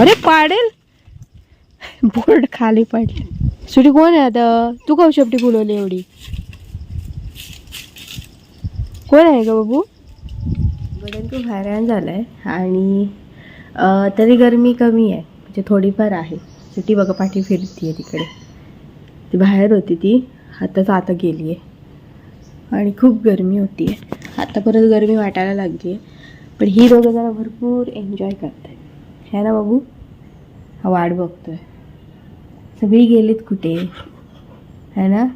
अरे पाडेल? बोर्ड खाली पडले. सुटी कोण आहे आता? तू का शेपटी फुलवली एवढी? कोण आहे का बाबू? गडन खूप हैराण झालाय आणि तरी गरमी कमी आहे. म्हणजे थोडीफार आहे. सुटी बघा पाठी फिरतीये तिकडे. ती बाहेर होती ती. आताच आता गेली आहे आणि खूप गरमी होती आहे आता परत गरमी वाटायला लागली आहे पण ही दोघं जरा भरपूर एन्जॉय करते आहे ना बाबू? हा वाट बघतोय. सगळी गेलीत कुठे? है ना?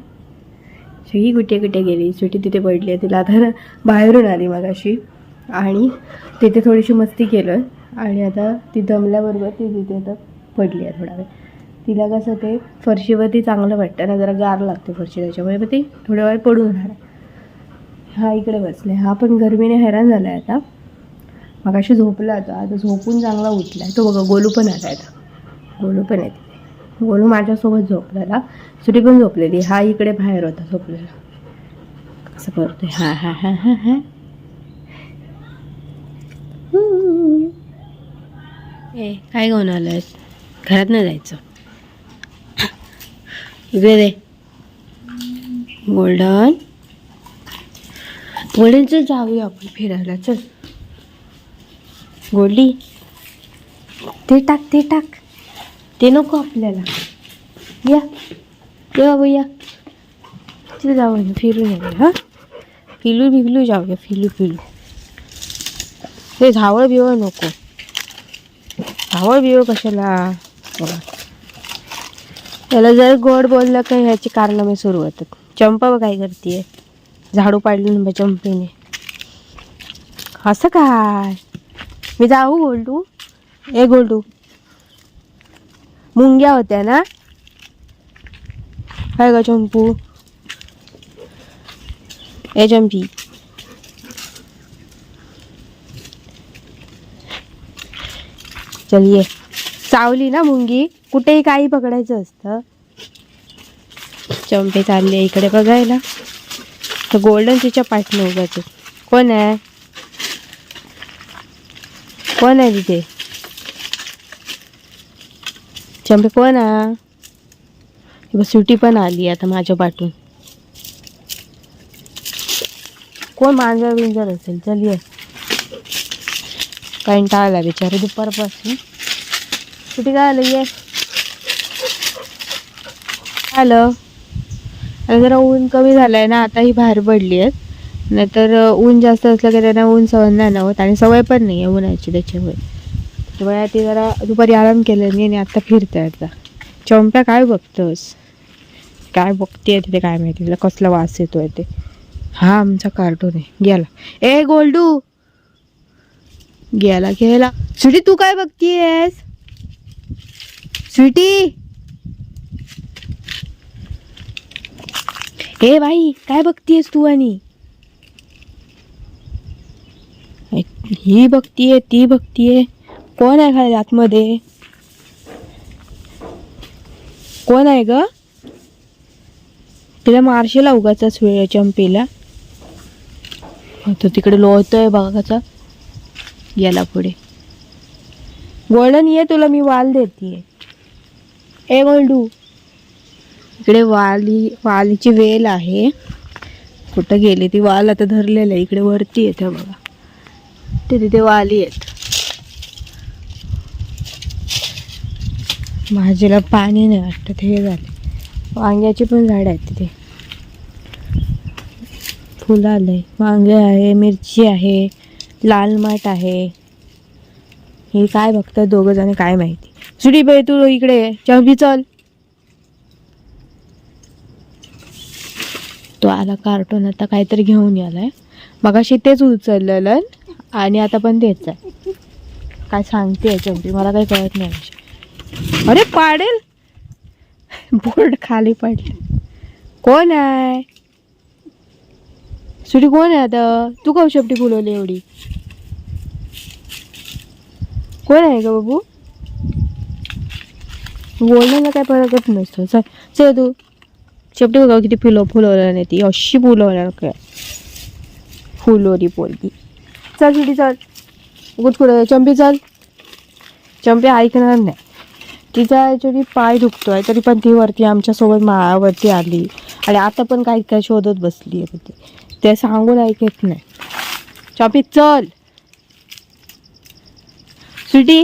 सगळी कुठे कुठे गेली? सुटी तिथे पडली आहे. तिला आता बाहेरून आली मगाशी. आणि तिथे थोडीशी मस्ती केलं. आहे आणि आता ती दमल्याबरोबर ती तिथे आता पडली आहे थोडा वेळ. तिला कसं ते फरशीवरती चांगलं वाटतं ना जरा गार लागते फरशी त्याच्यामुळे मग ती थोड्या वेळ पडून राहणार हा इकडे बसले. हा पण गरमीने हैराण झाला आहे आता. मगाशी झोपला होता. आता झोपून चांगला उठला आहे तो बघा गोलू पण आला आता. गोलू पण आहे तिथे गोलू माझ्यासोबत झोपलेला. सुटी पण झोपलेली. हा इकडे बाहेर होता झोपलेला. कसं करतो हा हा हा हा हा. ए काय घेऊन आलं घरात नाही जायचं. इकडे दे. गोल्डन. गोल्डनचं जाऊया आपण फिरायला. चल. गोल्डी ते टाक ते टाक. ते नको आपल्याला. या. ये बाबू या. तिथे जाऊया फिरून येऊया हां? फिलू बिलू जाऊया फिलू फिलू. ते झावळ बिवळ नको. झावळ बिवळ कशाला? त्याला जर गोड बोललं का ह्याची कारनामे सुरू होतात चंपा काय करते झाडू पाडलं ना चंपेने. असं काय? मी जाऊ गोल्डू. ए गोल्डू. मुंग्या होत्या ना? काय ग चंपू. ए चंपी. चल ये. चावली ना मुंगी? कुठेही काही पकडायचं असतं. चंपे चालले इकडे बघायला. तर गोल्डन तिच्या पाठनं उगाच कोण आहे? कोण आहे तिथे चंपे कोण आहे सुटी पण आली आता माझ्या पाठून कोण मांजर बिंजर असेल चल ये कंटाळला बिचारे दुपारपासून सुटी काय आलं ये आलं आणि जरा ऊन कमी झालंय ना आता ही बाहेर पडली आहेत नाहीतर ऊन जास्त असलं की त्यांना ऊन सहन नाही ना होत आणि सवय पण नाही आहे उन्हाची त्याच्यामुळे. त्यामुळे ती जरा दुपारी आराम केल्याने आणि आत्ता फिरते आता. चंप्या काय बघतोस? काय बघते तिथे काय माहिती? तिला कसला वास येतोय ते. हा आमचा कार्टून आहे. गेला. ए गोल्डू! गेला गेला. स्वीटी तू काय बघतीयस? स्वीटी! ए बाई काय बघतीयस तू आणि ए, ही बघतीये ती बघतीये कोण आहे खाली आतमध्ये? कोण आहे ग? तिला मारशील उगाचाच वेळ चंपीला? तो तिकडे लोळतोय बघा कसा. गेला पुढे. गोल्डन ये तुला मी वाल देते ए गोल्डू. इकडे वाली वालीची वेल आहे. कुठं गेली ती? वाल आता धरलेलं आहे. इकडे वरती येते बघा. ते तिथे वाली आहेत. भाजीला पाणी नाही वाटत हे झाले. वांग्याची पण झाडं आहेत तिथे. फुलं आलंय. वांगे आहे मिरची आहे लाल माठ आहे. हे काय बघतात दोघं जण काय माहिती. सुटी बाई तू इकडे ये. चल. तो आला कार्टून आता काहीतरी घेऊन यालाय. मगाशी तेच उचललेलं आणि आता पण तेच आहे. काय सांगते चंपी मला काही कळत नाही अरे पाडेल? बोर्ड खाली पडले. कोण आहे? सुटी कोण आहे आता? तू का शेपटी फुलवली एवढी? कोण आहे का बाबू? बोलण्याला काय फरकच नसतो. चल चल तू. शेपटी बघा किती फुलं फुलवलं नाही ती. अशी फुलवणार काय फुलोरी पोरगी. चल सुटी चल. उगत कुठं? चंपी चल. चंपी ऐकणार नाही. तिचा ॲक्च्युली पाय दुखतोय तरी पण ती वरती आमच्यासोबत माळावरती आली. आणि आता पण काही काय शोधत बसली आहे ती ते सांगून ऐकत नाही. चंपी चल. सुटी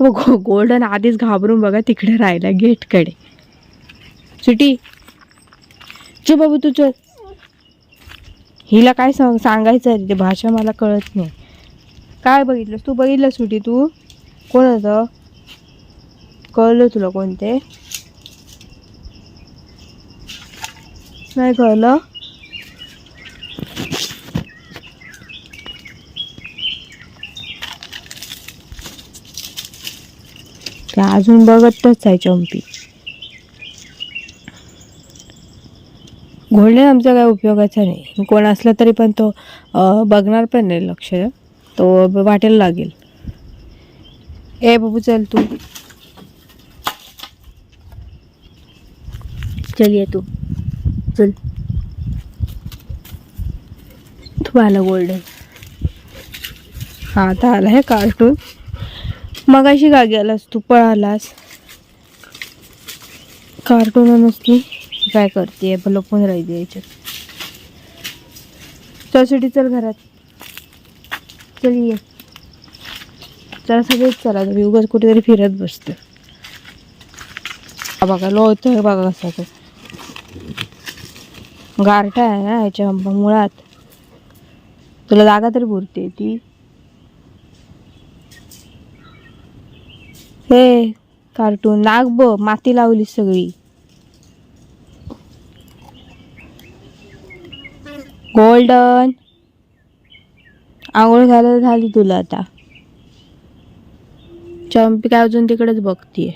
तो गो गोल्डन आधीच घाबरून बघा तिकडे राहिला गेटकडे. सुटी चल बाबू तू चल. हिला काय सांग सांगायचं आहे ते भाषा मला कळत नाही. काय बघितलंस? तू बघितलं सुटी तू? कोण होतं कळलं तुला कोणते? नाही कळलं? ते अजून बघतच आहे चंपी. घोळणे आमचा काय उपयोगाचा नाही. कोण असला तरी पण तो बघणार पण नाही लक्ष. तो वाटेल लागेल. ए बाबू चल तू. चल ये तू. चल. तू आला गोल्डन. हा आता आला हे कार्टून. मगाशी का गेलास तू पळालास. कार्टून नसती काय करते लपून राहिली याच्यात. चल चल घरात. चल ये. चला सगळेच चला. तुम्ही उगाच कुठेतरी फिरत बसतो. हा बघा लोळतोय बघा कसा तो. गारठा आहे ना याच्या मुळात. तुला जागा तरी पुरते ती. हे कार्टून. नाग ब माती लावली सगळी. गोल्डन आंघोळ घालायला झाली तुला आता. चंपी काय अजून तिकडेच बघतीये.